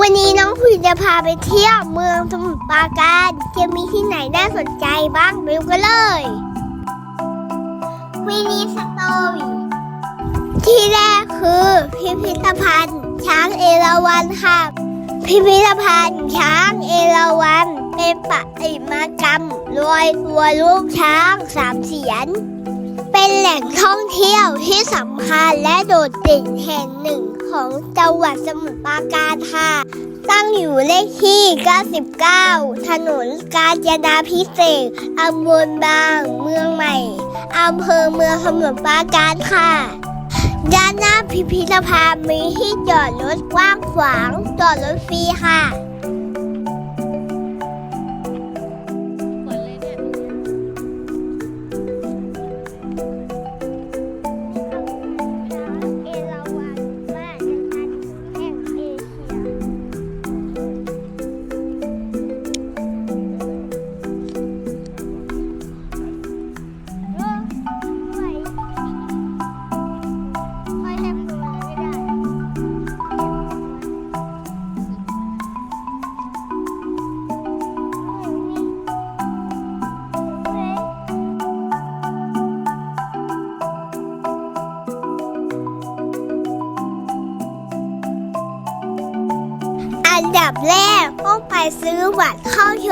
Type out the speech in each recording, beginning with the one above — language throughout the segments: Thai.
วันนี้น้องคุยจะพาไปเที่ยวเมืองสมุทรปราการจะมีที่ไหนน่าสนใจบ้างไปดูกันเลยวินีสตอรี่ที่แรกคือพิพิธภัณฑ์ ช้างเอราวัณค่ะ พิพิธภัณฑ์ช้างเอราวัณเป็นประติมากรรมรอยตัวลูกช้างสามเสียน เป็นแหล่งท่องเที่ยวที่สำคัญและโดดเด่นแห่งหนึ่ง ของจังหวัดสมุทรปราการค่ะ ตั้งอยู่เลขที่ 99 ถนนกาญจนาพิเศษอำเภอบาง เมืองใหม่ อำเภอเมืองสมุทรปราการค่ะด้านหน้าพิพิธภัณฑ์มีที่จอดรถกว้างขวาง จอดรถฟรีค่ะ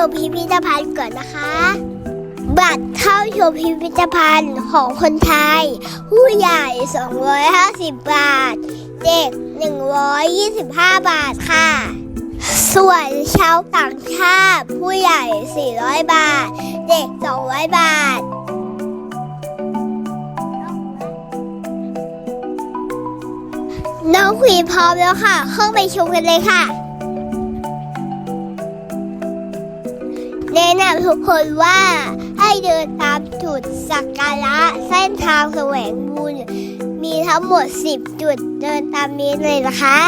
มพิพิธภัณฑ์ก่อนนะคะ บัตรเข้าชมพิพิธภัณฑ์ของคนไทย ผู้ใหญ่ 250 บาท เด็ก 125 บาทค่ะ ส่วนชาวต่างชาติผู้ใหญ่ 400 บาท เด็ก 200 บาทน้องควีนพร้อมแล้วค่ะ เข้าไปชมกันเลยค่ะ แนะนำทุกคนว่าให้เดินตามจุดสักการะเส้นทางแสวงบุญ มีทั้งหมด 10 จุดเดินตามนี้เลยนะคะ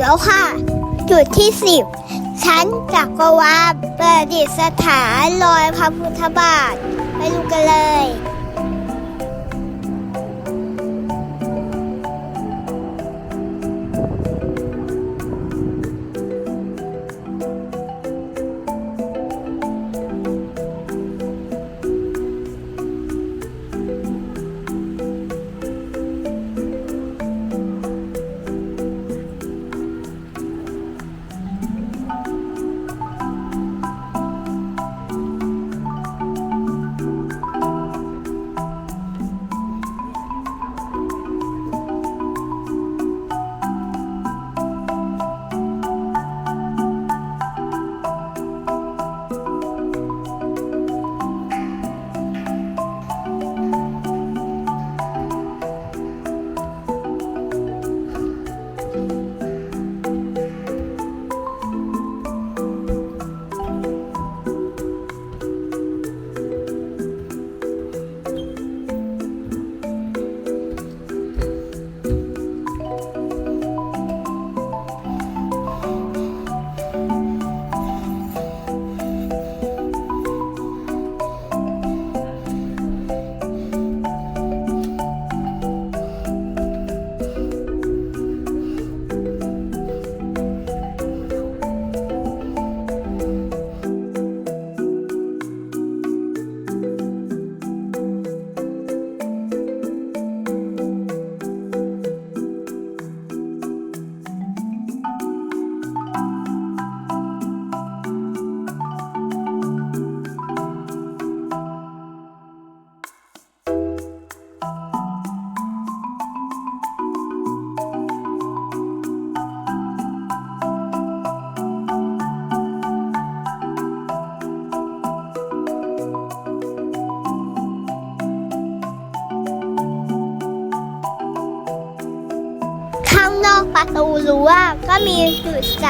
แล้วค่ะ จุดที่ 10 ชั้นจักรวาลประดิษฐานรอยพระพุทธบาท ไปดูกันเลย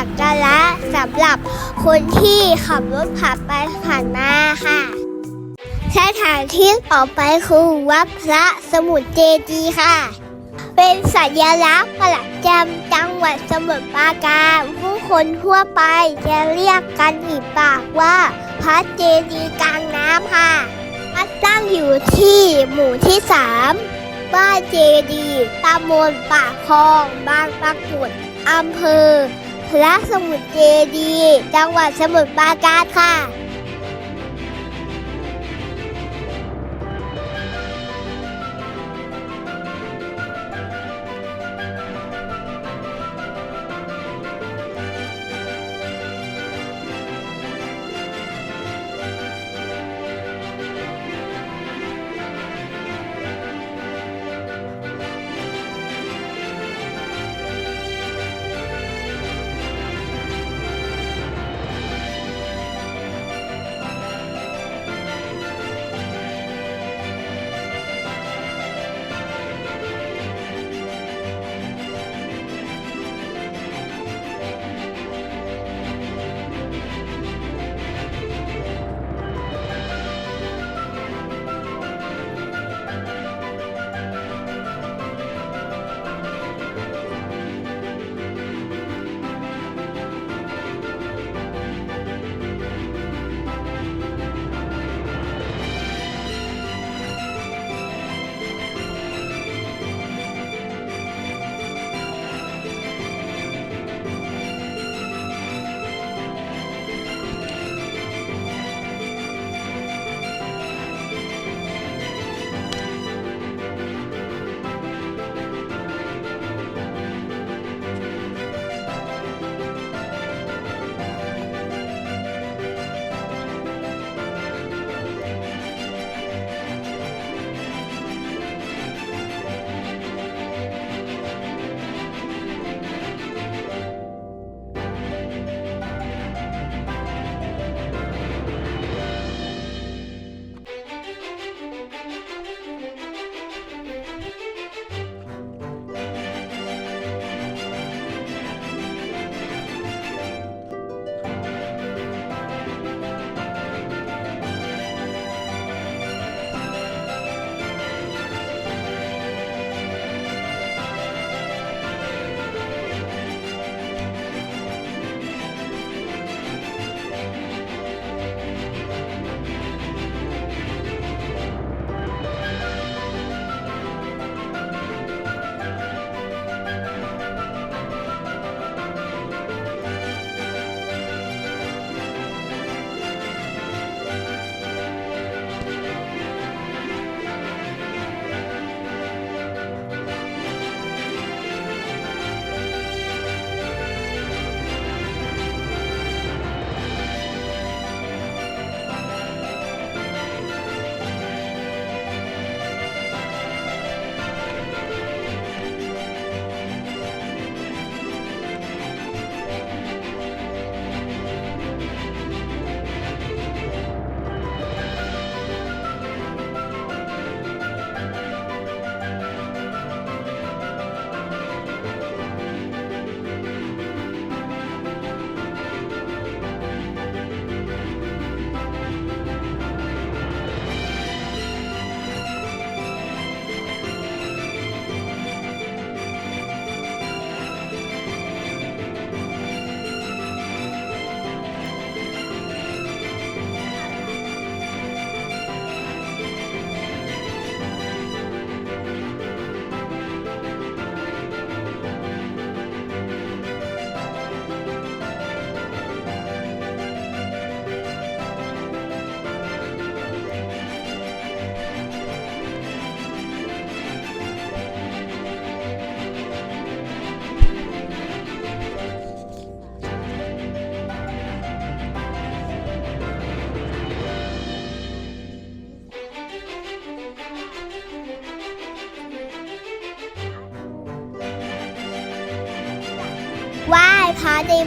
สักการะสำหรับคนที่ขับรถผ่านไปผ่านมาค่ะ สถานที่ต่อไปคือวัดพระสมุทรเจดีย์ค่ะ เป็นสัญลักษณ์ประจำจังหวัดสมุทรปราการผู้คนทั่วไปจะเรียกกันอีกปากว่า พระเจดีย์กลางน้ำค่ะมัดตั้งอยู่ที่หมู่ที่สามบ้านเจดีตำบลปากคลอง บางปรากฏอำเภอ พระสมุทรเจดี จังหวัดสมุทรปราการค่ะ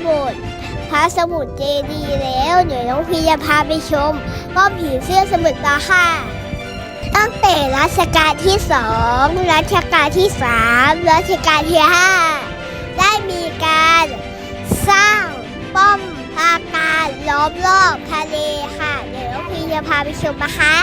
โบสถ์พระสมุทรเจดีย์แล้วเดี๋ยวน้องพีจะพาไปชมป้อมผีเสื้อสมุทรปราการตั้งแต่รัชกาลที่สองรัชกาลที่สามรัชกาลที่ห้าได้มีการสร้างป้อมปราการล้อมรอบทะเลค่ะ เดี๋ยวน้องพีจะพาไปชมนะคะ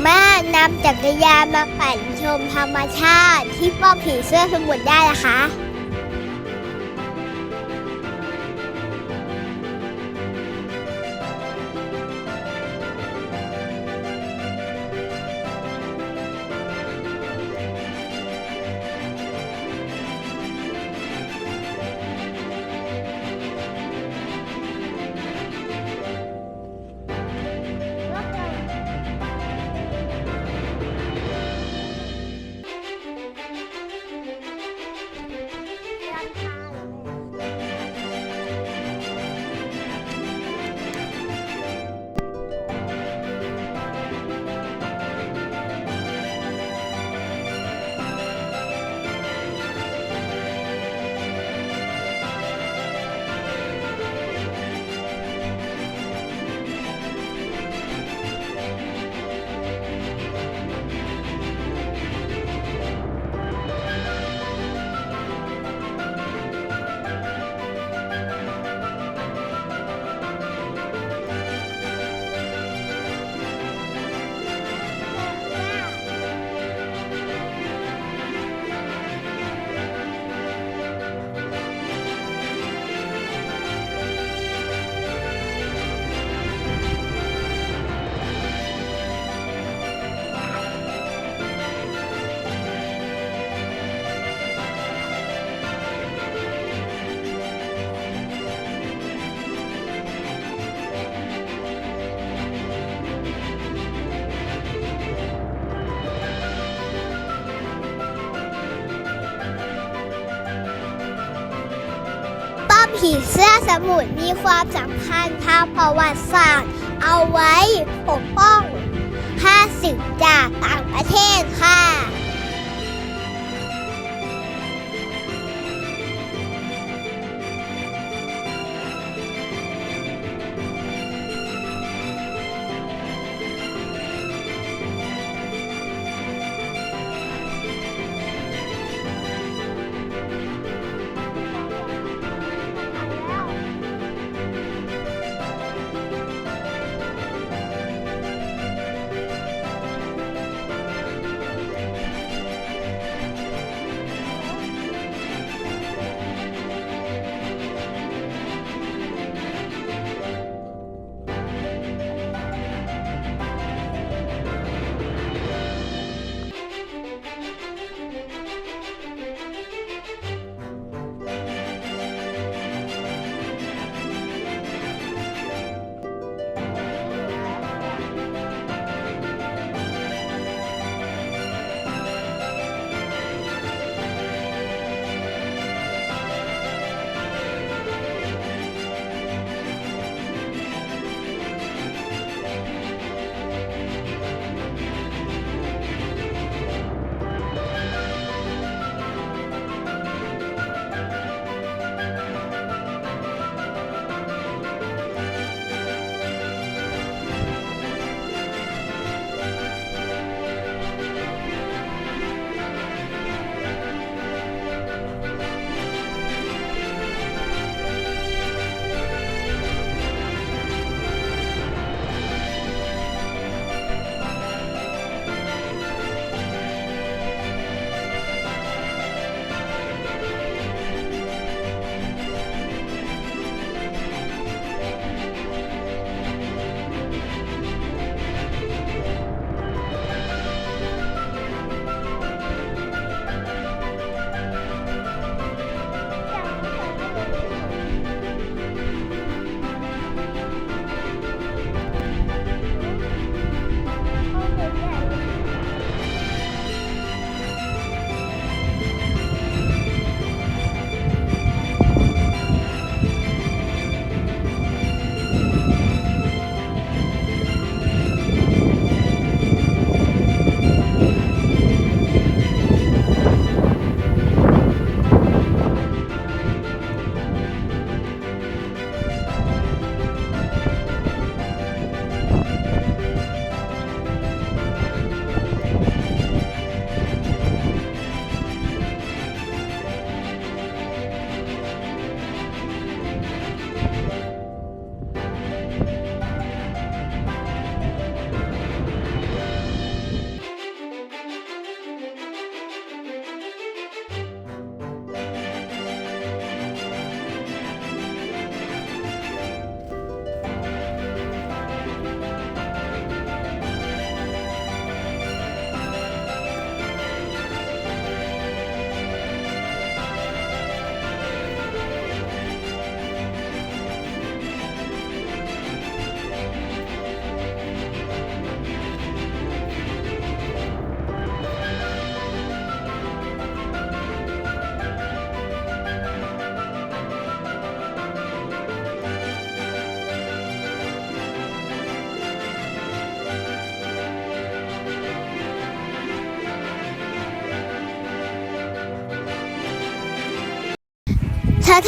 ามารถนำจักรยานมาปั่นชมธรรมชาติ ที่ป้อมผีเสื้อสมุทรได้นะคะ ผีเสื้อสมุทรมีความสำคัญทางประวัติศาสตร์ เอาไว้ปกป้องค่าศึกจากต่างประเทศค่ะ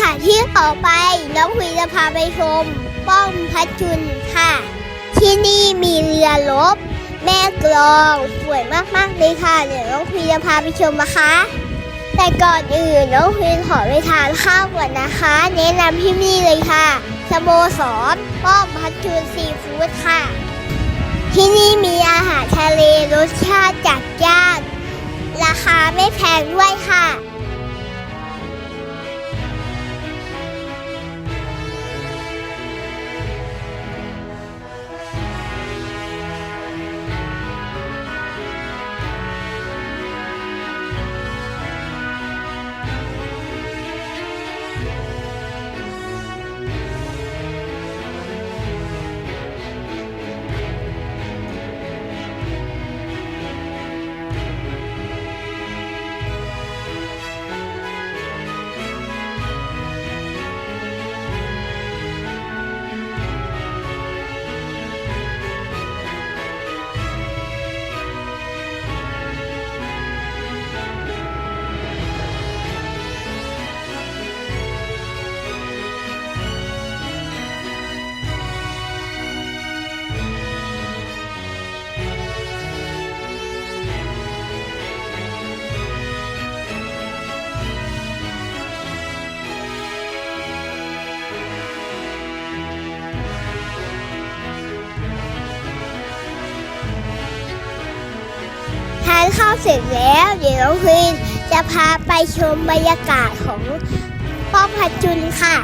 ถานที่ต่อไปน้องคุยจะพาไปชม ป้อมพัชจุนค่ะ ที่นี่มีเรือรบแม่กลองสวยมากๆเลยค่ะ เดี๋ยวน้องคุยจะพาไปชมนะคะ แต่ก่อนอื่นน้องคุยขอไปทานข้าวก่อนนะคะ แนะนำที่นี่เลยค่ะสโมสรป้อมพัชจุนซีฟู้ดค่ะ ที่นี่มีอาหารทะเลรสชาติจัดจ้านราคาไม่แพงด้วยค่ะ เสร็จแล้ว เดี๋ยวน้องพินจะพาไปชมบรรยากาศของป้อมพัชจุนค่ะ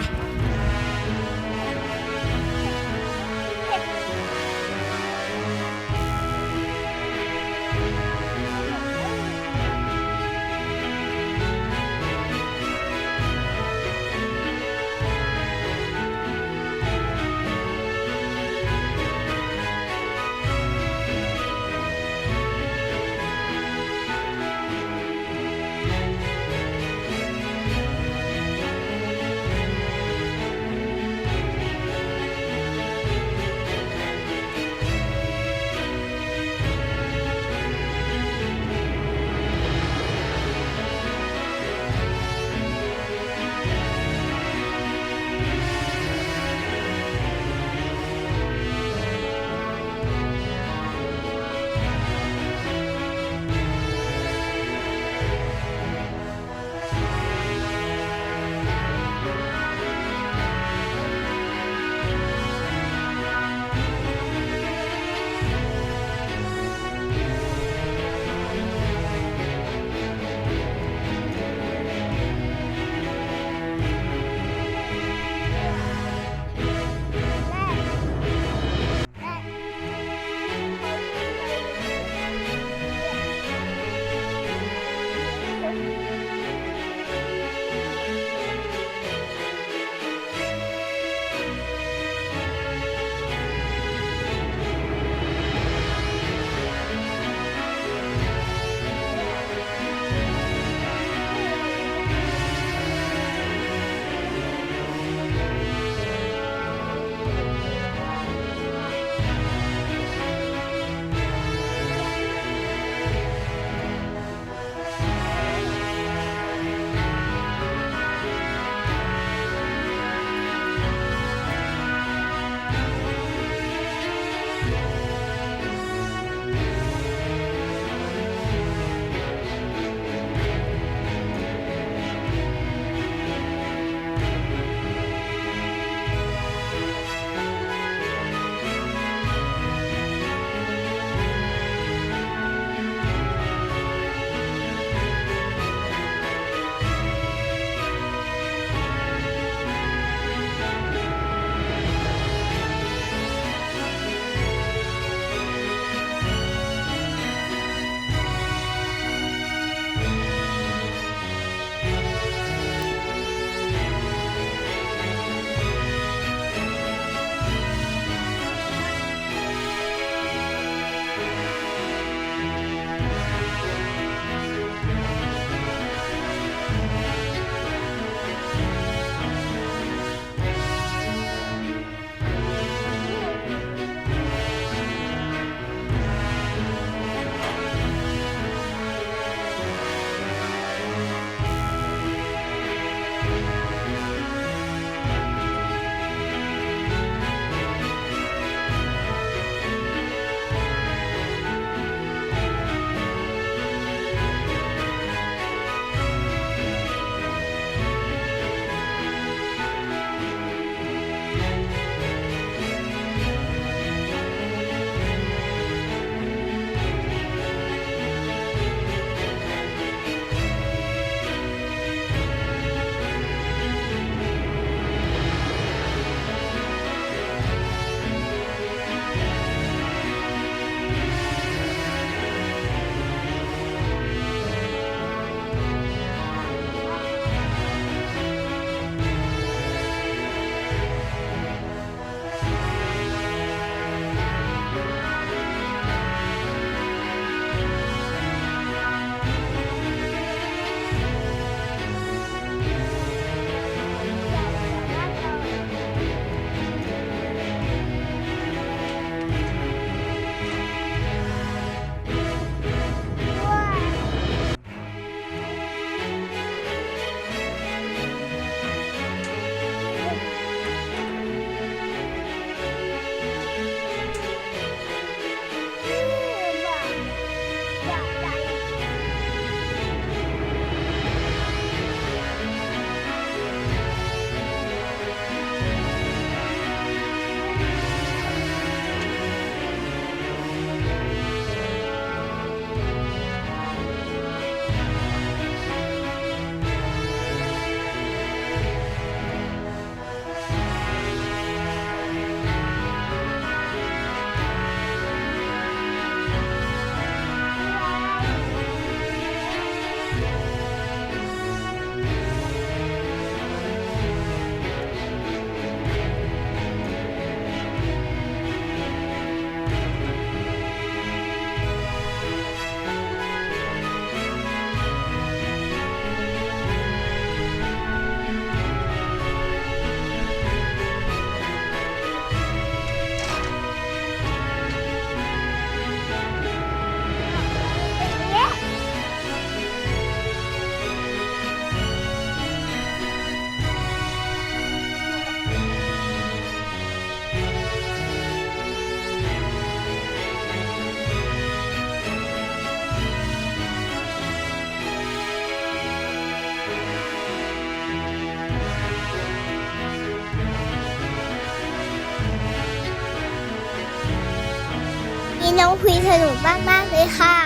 น้องพีสนุกมากๆเลยค่ะ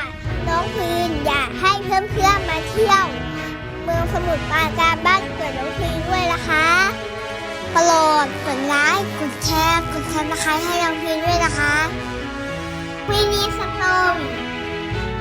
น้องพีนอยากให้เพื่อนเพื่ๆมาเที่ยว เมืองสมุทรปราการบ้านเกิดน้องพีด้วยนะคะโปรดกดไลค์กดแชร์กดซับสไครต์ให้น้องพีด้วยนะคะวีนี้สตอม